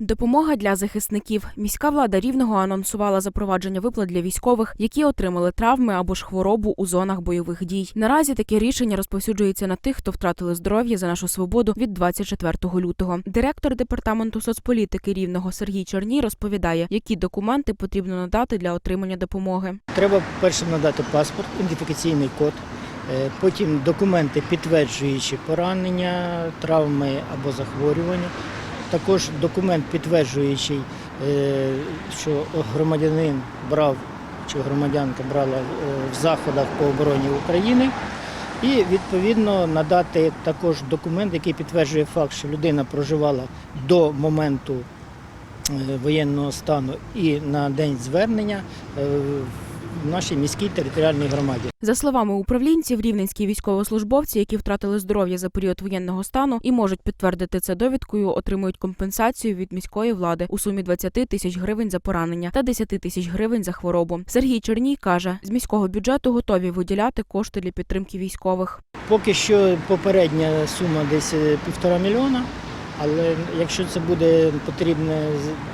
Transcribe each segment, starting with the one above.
Допомога для захисників. Міська влада рівного анонсувала запровадження виплат для військових, які отримали травми або ж хворобу у зонах бойових дій. Наразі таке рішення розповсюджується на тих, хто втратили здоров'я за нашу свободу від 24 лютого. Директор департаменту соцполітики рівного Сергій Чорній розповідає, які документи потрібно надати для отримання допомоги. Треба перше надати паспорт, ідентифікаційний код, е, потім документи, підтверджуючи поранення, травми або захворювання. Також документ, підтверджуючий, е, що громадянин брав чи громадянка брала е, в заходах по обороні України. І відповідно надати також документ, який підтверджує факт, що людина проживала до моменту е, воєнного стану і на день звернення в нашій міській територіальній громаді. За словами управлінців, рівненські військовослужбовці, які втратили здоров'я за період воєнного стану і можуть підтвердити це довідкою, отримують компенсацію від міської влади у сумі 20 тисяч гривень за поранення та 10 тисяч гривень за хворобу. Сергій Черній каже, з міського бюджету готові виділяти кошти для підтримки військових. Поки що попередня сума десь е, півтора мільйона, але якщо це буде потрібно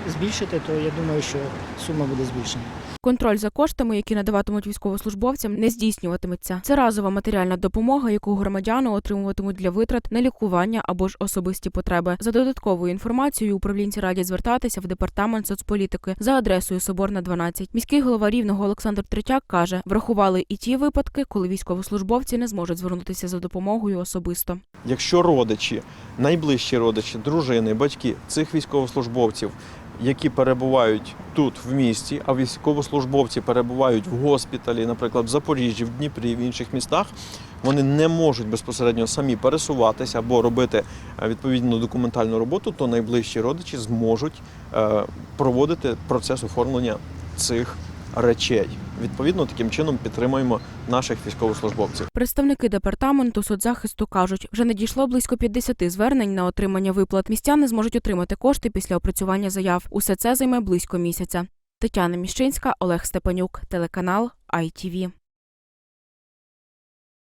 збільшити, то я думаю, що сума буде збільшена. Контроль за коштами, які надаватимуть військовослужбовцям, не здійснюватиметься. Це разова матеріальна допомога, яку громадяни отримуватимуть для витрат на лікування або ж особисті потреби. За додатковою інформацією управлінці радять звертатися в департамент соцполітики за адресою Соборна 12. Міський голова рівного Олександр Третяк каже, врахували і ті випадки, коли військовослужбовці не зможуть звернутися за допомогою особисто. Якщо родичі, найближчі родичі, дружини, батьки цих військовослужбовців, які перебувають тут в місті, а військовослужбовці перебувають в госпіталі, наприклад, в Запоріжжі, в Дніпрі, в інших містах, вони не можуть безпосередньо самі пересуватися або робити е, відповідну документальну роботу, то найближчі родичі зможуть е, проводити процес оформлення цих речей. Відповідно, таким чином підтримуємо наших військовослужбовців. Представники департаменту соцзахисту кажуть, вже надійшло близько 50 звернень на отримання виплат. Містяни зможуть отримати кошти після опрацювання заяв. Усе це займе близько місяця. Тетяна Міщинська, Олег Степанюк, телеканал ITV.